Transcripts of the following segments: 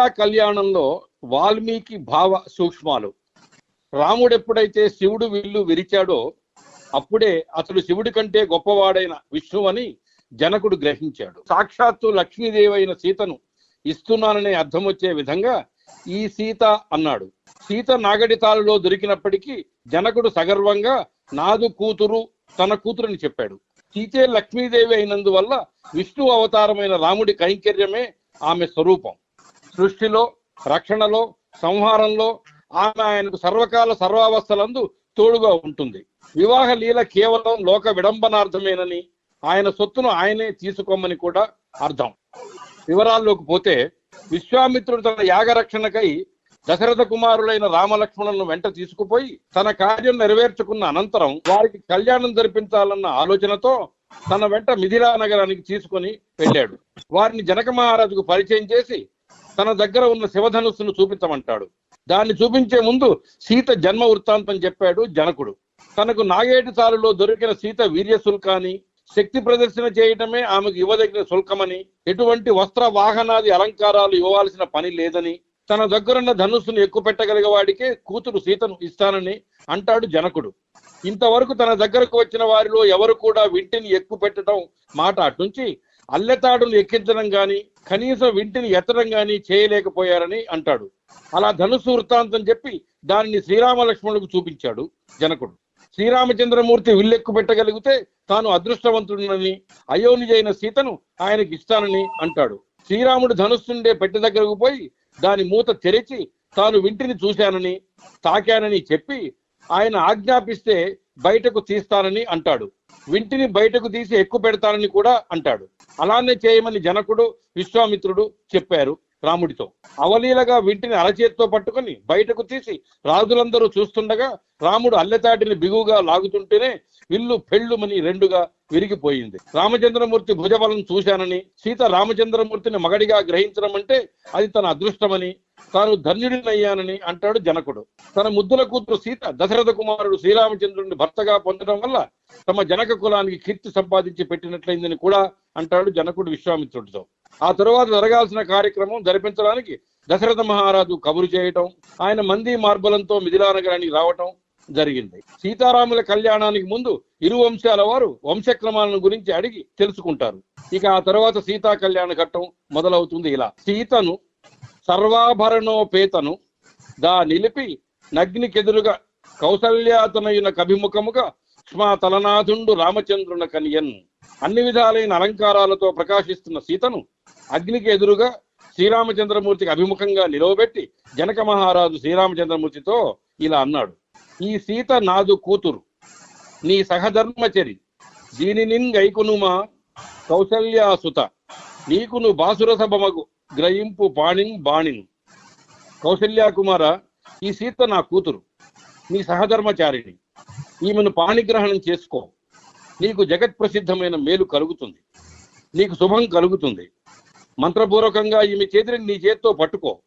సీతా కళ్యాణంలో వాల్మీకి భావ సూక్ష్మాలు. రాముడు ఎప్పుడైతే శివుడు విల్లు విరిచాడో అప్పుడే అతడు శివుడి కంటే గొప్పవాడైన విష్ణువని జనకుడు గ్రహించాడు. సాక్షాత్తు లక్ష్మీదేవి అయిన సీతను ఇస్తున్నాననే అర్థం వచ్చే విధంగా ఈ సీత అన్నాడు. సీత నాగడితాలలో దొరికినప్పటికీ జనకుడు సగర్వంగా నాదు కూతురు తన కూతురుని చెప్పాడు. సీతే లక్ష్మీదేవి అయినందువల్ల విష్ణు అవతారమైన రాముడి కైంకర్యమే ఆమె స్వరూపం. సృష్టిలో రక్షణలో సంహారంలో ఆమె ఆయనకు సర్వకాల సర్వావస్థలందు తోడుగా ఉంటుంది. వివాహ లీల కేవలం లోక విడంబనార్థమేనని ఆయన సొత్తును ఆయనే తీసుకోమని కూడా అర్థం. వివరాల్లోకి పోతే విశ్వామిత్రుడు తన యాగరక్షణకై దశరథ కుమారులైన రామలక్ష్మణులను వెంట తీసుకుపోయి తన కార్యం నెరవేర్చుకున్న అనంతరం వారికి కళ్యాణం జరిపించాలన్న ఆలోచనతో తన వెంట మిథిలా నగరానికి తీసుకొని వెళ్ళాడు. వారిని జనక మహారాజుకు పరిచయం చేసి తన దగ్గర ఉన్న శివధనుస్సును చూపించమంటాడు. దాన్ని చూపించే ముందు సీత జన్మ వృత్తాంతం చెప్పాడు జనకుడు. తనకు నాగేటి సాలులో దొరికిన సీత వీర్య శుల్కాన్ని శక్తి ప్రదర్శన చేయటమే ఆమెకు ఇవ్వదగిన శుల్కమని ఎటువంటి వస్త్ర వాహనాది అలంకారాలు ఇవ్వాల్సిన పని లేదని తన దగ్గరున్న ధనుస్సును ఎక్కువ పెట్టగలిగే వాడికే కూతురు సీతను ఇస్తానని అంటాడు జనకుడు. ఇంతవరకు తన దగ్గరకు వచ్చిన వారిలో ఎవరు కూడా వింటిని ఎక్కువ పెట్టడం మాట అటుంచి అల్లెతాడులు ఎక్కించడం కానీ కనీసం వింటిని ఎత్తడం కానీ చేయలేకపోయారని అంటాడు. అలా ధనుసు వృత్తాంతం చెప్పి దానిని శ్రీరామ లక్ష్మణులకు చూపించాడు జనకుడు. శ్రీరామచంద్రమూర్తి విల్లెక్కు పెట్టగలిగితే తాను అదృష్టవంతుడునని అయోనిజైన సీతను ఆయనకి ఇస్తానని అంటాడు. శ్రీరాముడు ధనుస్సుండే పెట్టె దగ్గరకు పోయి దాని మూత తెరిచి తాను వింటిని చూశానని తాకానని చెప్పి ఆయన ఆజ్ఞాపిస్తే బయటకు తీస్తానని అంటాడు. వింటిని బయటకు తీసి ఎక్కువ పెడతానని కూడా అంటాడు. అలానే చేయమని జనకుడు విశ్వామిత్రుడు చెప్పారు రాముడితో. అవలీలగా వింటిని అరచేతితో పట్టుకొని బయటకు తీసి రాజులందరూ చూస్తుండగా రాముడు అల్లెతాటిని బిగువుగా లాగుతుంటేనే విల్లు పెళ్ళుమని రెండుగా విరిగిపోయింది. రామచంద్రమూర్తి భుజబలం చూశానని సీత రామచంద్రమూర్తిని మగడిగా గ్రహించడం అంటే అది తన అదృష్టమని తాను ధన్యుడినయ్యానని అంటాడు జనకుడు. తన ముద్దుల కూతురు సీత దశరథ కుమారుడు శ్రీరామచంద్రుడిని భర్తగా పొందడం వల్ల తమ జనక కులానికి కీర్తి సంపాదించి పెట్టినట్లయిందని కూడా అంటాడు జనకుడు విశ్వామిత్రుడితో. ఆ తరువాత జరగాల్సిన కార్యక్రమం జరిపించడానికి దశరథ మహారాజు కబురు చేయటం ఆయన మంది మార్బలంతో మిథిలా నగరానికి రావటం జరిగింది. సీతారాముల కళ్యాణానికి ముందు ఇరు వంశాల వారు వంశక్రమాలను గురించి అడిగి తెలుసుకుంటారు. ఇక ఆ తర్వాత సీతా కళ్యాణ ఘట్టం మొదలవుతుంది ఇలా. సీతను సర్వాభరణోపేతను దా నిలిపి నగ్నికెదురుగా కౌసల్యాతనయున కభిముఖముగా క్ష్మా తలనాథుండు రామచంద్రున కనియన్. అన్ని విధాలైన అలంకారాలతో ప్రకాశిస్తున్న సీతను అగ్నికి ఎదురుగా శ్రీరామచంద్రమూర్తికి అభిముఖంగా నిలవబెట్టి జనక మహారాజు శ్రీరామచంద్రమూర్తితో ఇలా అన్నాడు. ఈ సీత నాదు కూతురు. నీ సహధర్మచరి. దీనిని గైకునుమా కౌసల్యాసుత నీకును బాసురసభమగు గ్రహింపు పాణిన్ బాణిన్. కౌశల్యాకుమార ఈ సీత నా కూతురు. నీ సహధర్మచారిణి. ఈమెను పాణిగ్రహణం చేసుకో. నీకు జగత్ ప్రసిద్ధమైన మేలు కలుగుతుంది. నీకు శుభం కలుగుతుంది. మంత్రపూర్వకంగా ఈమె చేతిని నీ చేత్తో పట్టుకో.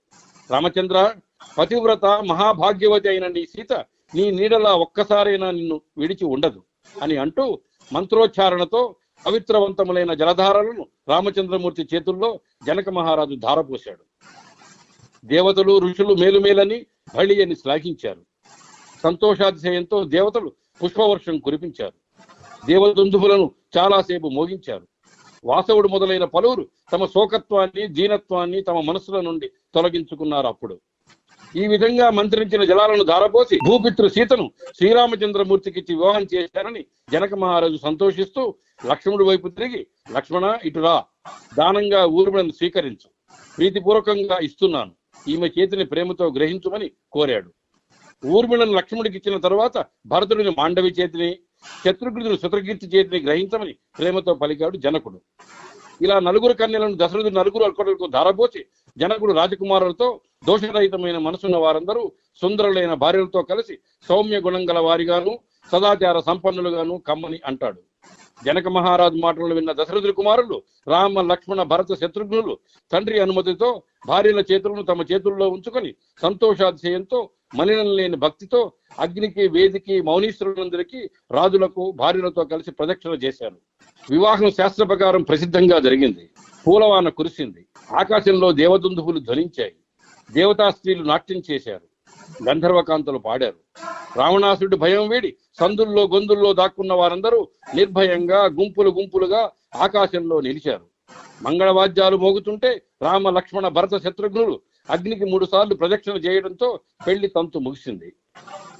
రామచంద్ర పతివ్రత మహాభాగ్యవతి అయిన నీ సీత నీ నీడలా ఒక్కసారైనా నిన్ను విడిచి ఉండదు అని అంటూ మంత్రోచ్చారణతో పవిత్రవంతములైన జలధారలను రామచంద్రమూర్తి చేతుల్లో జనక మహారాజు ధారపోశాడు. దేవతలు ఋషులు మేలుమేలని బళి అని శ్లాఘించారు. సంతోషాతిశయంతో దేవతలు పుష్పవర్షం కురిపించారు. దేవదుందువులను చాలాసేపు మోగించారు. వాసవుడు మొదలైన పలువురు తమ శోకత్వాన్ని దీనత్వాన్ని తమ మనసుల నుండి తొలగించుకున్నారు అప్పుడు. ఈ విధంగా మంత్రించిన జలాలను ధారపోసి భూపిత్రు సీతను శ్రీరామచంద్రమూర్తికిచ్చి వివాహం చేశారని జనక మహారాజు సంతోషిస్తూ లక్ష్మణుడి వైపు తిరిగి లక్ష్మణ ఇటురా దానంగా ఊర్మిళను స్వీకరించు ప్రీతిపూర్వకంగా ఇస్తున్నాను ఈమె చేతిని ప్రేమతో గ్రహించుమని కోరాడు. ఊర్మిళను లక్ష్మణుడికి ఇచ్చిన తర్వాత భరతుడిని మాండవి చేతిని శత్రుఘ్నుడు శత్రుకీర్తి చేతిని గ్రహించమని ప్రేమతో పలికాడు జనకుడు. ఇలా నలుగురు కన్యలను దశరథుడు నలుగురు అల్కొడలకు ధారపోసి జనకుడు రాజకుమారులతో దోషరహితమైన మనసున్న వారందరూ సుందరులైన భార్యలతో కలిసి సౌమ్య గుణం గల వారిగాను సదాచార సంపన్నులుగాను కమ్మని అంటాడు. జనక మహారాజు మాటలు విన్న దశరథుడి కుమారులు రామ లక్ష్మణ భరత శత్రుఘ్నులు తండ్రి అనుమతితో భార్యల చేతులను తమ చేతుల్లో ఉంచుకొని సంతోషాతిశయంతో మలినం లేని భక్తితో అగ్నికి వేదికి మౌనీశ్వరులందరికీ రాజులకు భార్యలతో కలిసి ప్రదక్షిణ చేశారు. వివాహం శాస్త్ర ప్రకారం ప్రసిద్ధంగా జరిగింది. పూలవాన కురిసింది. ఆకాశంలో దేవదుందువులు ధ్వనించాయి. దేవతా స్త్రీలు నాట్యం చేశారు గంధర్వకాంతలు పాడారు. రావణాసుడి భయం వేడి సందుల్లో గొంతుల్లో దాక్కున్న వారందరూ నిర్భయంగా గుంపులు గుంపులుగా ఆకాశంలో నిలిచారు. మంగళవాద్యాలు మోగుతుంటే రామ లక్ష్మణ భరత శత్రుఘ్నులు అగ్నికి మూడు సార్లు ప్రదక్షిణ చేయడంతో పెళ్ళి తంతు ముగిసింది.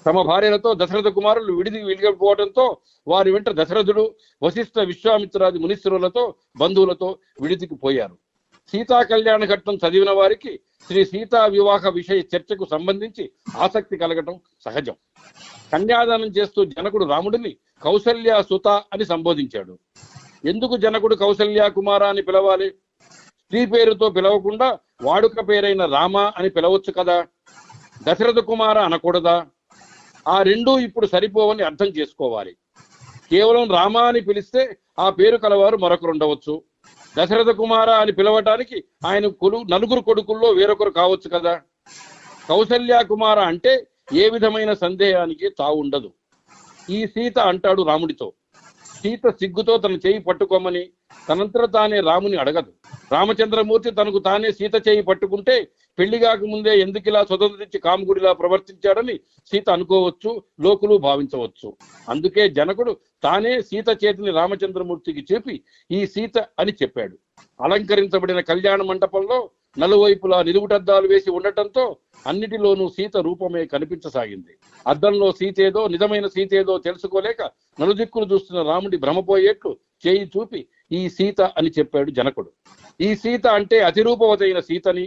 తమ భార్యలతో దశరథ కుమారులు విడిది విడిగిపోవడంతో వారి వెంట దశరథుడు వశిష్ఠ విశ్వామిత్రాది మునీశ్వరులతో బంధువులతో విడిదికి పోయారు. సీతా కళ్యాణ ఘట్టం చదివిన వారికి శ్రీ సీతా వివాహ విషయ చర్చకు సంబంధించి ఆసక్తి కలగటం సహజం. కన్యాదానం చేస్తూ జనకుడు రాముడిని కౌసల్య సుత అని సంబోధించాడు. ఎందుకు జనకుడు కౌసల్య కుమార అని పిలవాలి? స్త్రీ పేరుతో పిలవకుండా వాడుక పేరైన రామ అని పిలవచ్చు కదా? దశరథ కుమార అనకూడదా? ఆ రెండూ ఇప్పుడు సరిపోవని అర్థం చేసుకోవాలి. కేవలం రామ అని పిలిస్తే ఆ పేరు కలవారు మరొకరు ఉండవచ్చు. దశరథ కుమార అని పిలవటానికి ఆయన కొలు నలుగురు కొడుకుల్లో వేరొకరు కావచ్చు కదా? కౌసల్య కుమార అంటే ఏ విధమైన సందేహానికి తావుండదు ఈ సీత అంటాడు రాముడితో. సీత సిగ్గుతో తన చేయి పట్టుకోమని తనంతట తానే రాముని అడగదు. రామచంద్రమూర్తి తనకు తానే సీత చేయి పట్టుకుంటే పెళ్ళి కాకముందే ఎందుకిలా స్వతంత్రించి కాముగుడిలా ప్రవర్తించాడని సీత అనుకోవచ్చు లోకులు భావించవచ్చు. అందుకే జనకుడు తానే సీత చేతిని రామచంద్రమూర్తికి చెప్పి ఈ సీత అని చెప్పాడు. అలంకరించబడిన కళ్యాణ మండపంలో నలువైపులా నిలుగుటద్దాలు వేసి ఉండటంతో అన్నిటిలోనూ సీత రూపమే కనిపించసాగింది. అద్దంలో సీతేదో నిజమైన సీతేదో తెలుసుకోలేక నలుదిక్కులు చూస్తున్న రాముడి భ్రమపోయేట్లు చేయి చూపి ఈ సీత అని చెప్పాడు జనకుడు. ఈ సీత అంటే అతిరూపవతైన సీతని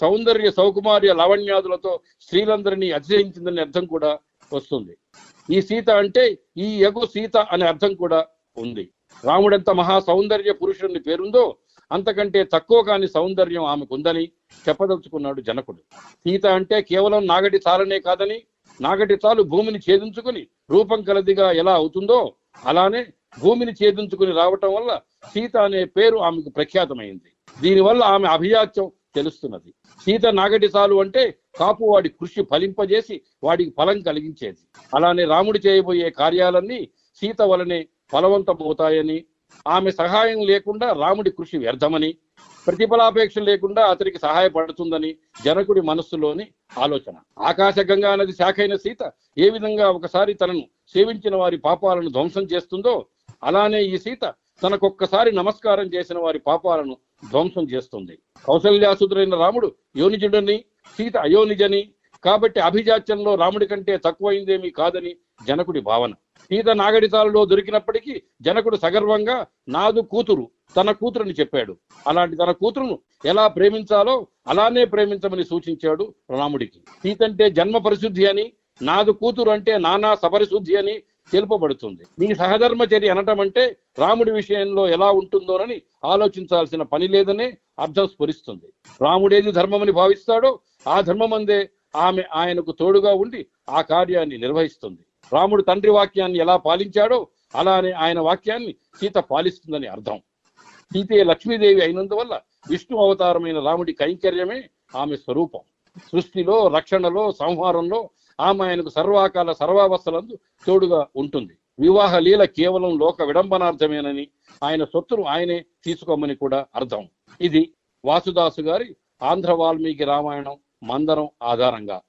సౌందర్య సౌకుమార్య లావణ్యాదులతో స్త్రీలందరినీ అతిశయించిందని అర్థం కూడా వస్తుంది. ఈ సీత అంటే ఈ యగు సీత అనే అర్థం కూడా ఉంది. రాముడెంత మహా సౌందర్య పురుషుని పేరుందో అంతకంటే తక్కువ కాని సౌందర్యం ఆమెకుందని చెప్పదలుచుకున్నాడు జనకుడు. సీత అంటే కేవలం నాగటి తారనే కాదని నాగటి తాలు భూమిని ఛేదించుకుని రూపం కలదిగా ఎలా అవుతుందో అలానే భూమిని ఛేదించుకుని రావటం వల్ల సీత అనే పేరు ఆమెకు ప్రఖ్యాతమైంది. దీనివల్ల ఆమె అభిజాత్యం తెలుస్తున్నది. సీత నాగటి సాలు అంటే కాపు వాడి కృషి ఫలింపజేసి వాడికి ఫలం కలిగించేది. అలానే రాముడు చేయబోయే కార్యాలన్నీ సీత వలనే ఫలవంతమవుతాయని ఆమె సహాయం లేకుండా రాముడి కృషి వ్యర్థమని ప్రతిఫలాపేక్ష లేకుండా అతనికి సహాయపడుతుందని జనకుడి మనస్సులోని ఆలోచన. ఆకాశగంగా నది శాఖైన సీత ఏ విధంగా ఒకసారి తనను సేవించిన వారి పాపాలను ధ్వంసం చేస్తుందో అలానే ఈ సీత తనకొక్కసారి నమస్కారం చేసిన వారి పాపాలను ధ్వంసం చేస్తుంది. కౌసల్యాసుతుడైన రాముడు యోనిజుడని సీత అయోనిజని కాబట్టి అభిజాత్యంలో రాముడి కంటే తక్కువైందేమీ కాదని జనకుడి భావన. సీత నాగడితాలలో దొరికినప్పటికీ జనకుడు సగర్వంగా నాదు కూతురు తన కూతురుని చెప్పాడు. అలాంటి తన కూతురును ఎలా ప్రేమించాలో అలానే ప్రేమించమని సూచించాడు రాముడికి. సీతంటే జన్మ పరిశుద్ధి అని నాదు కూతురు అంటే నానా సపరిశుద్ధి అని తెలుపబడుతుంది. మీ సహధర్మచర్య అనటం అంటే రాముడి విషయంలో ఎలా ఉంటుందోనని ఆలోచించాల్సిన పని లేదనే అర్థం స్ఫురిస్తుంది. రాముడేది ధర్మమని భావిస్తాడో ఆ ధర్మమందే ఆమె ఆయనకు తోడుగా ఉండి ఆ కార్యాన్ని నిర్వహిస్తుంది. రాముడు తండ్రి వాక్యాన్ని ఎలా పాలించాడో అలానే ఆయన వాక్యాన్ని సీత పాలిస్తుందని అర్థం. సీతే లక్ష్మీదేవి అయినందువల్ల విష్ణు అవతారమైన రాముడి కైంకర్యమే ఆమె స్వరూపం. సృష్టిలో రక్షణలో సంహారంలో ఆమె ఆయనకు సర్వాకాల సర్వావస్థలందు తోడుగా ఉంటుంది. వివాహ లీల కేవలం లోక విడంబనార్థమేనని ఆయన సొత్తును ఆయనే తీసుకోమని కూడా అర్థం. ఇది వాసుదాసు గారి ఆంధ్ర వాల్మీకి రామాయణం మందరం ఆధారంగా.